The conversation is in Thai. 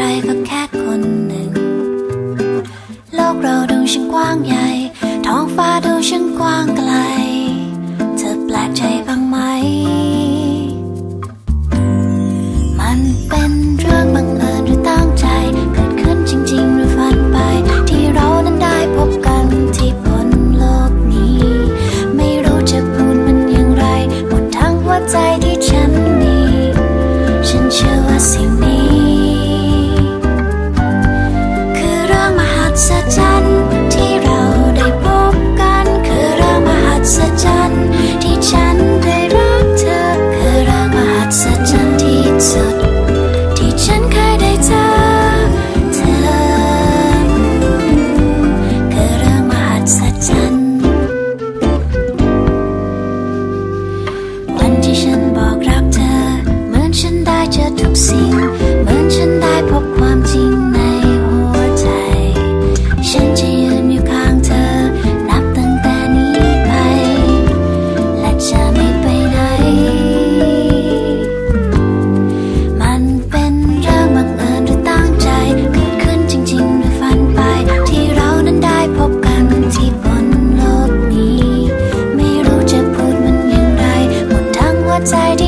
ใครก็แค่คนหนึ่ง โลกเราดูช่างกว้างใหญ่ ท้องฟ้าดูช่างกว้างไกล เธอแปลกใจบ้างไหม มันเป็นเรื่องบังเอิญหรือตั้งใจ เกิดขึ้นจริง ๆ หรือฝันไป ที่เรานั้นได้พบกันที่บนโลกนี้ ไม่รู้จะพูดมันอย่างไร หมดทั้งหัวใจที่ฉัน สิ่เหมือนฉันได้พบความจริงในหัวใจ ฉันจะยืนอยู่ข้างเธอ นับตั้งแต่นี้ไป และจะไม่ไปไหน มันเป็นเรื่องบังเอิญหรืตั้งใจ เกิดขึ้นจริงๆหรืฝันไป ที่เรานั้นได้พบกันที่บนโลกนี้ ไม่รู้จะพูดมันย่งไร หมดทั้งหัวใจที่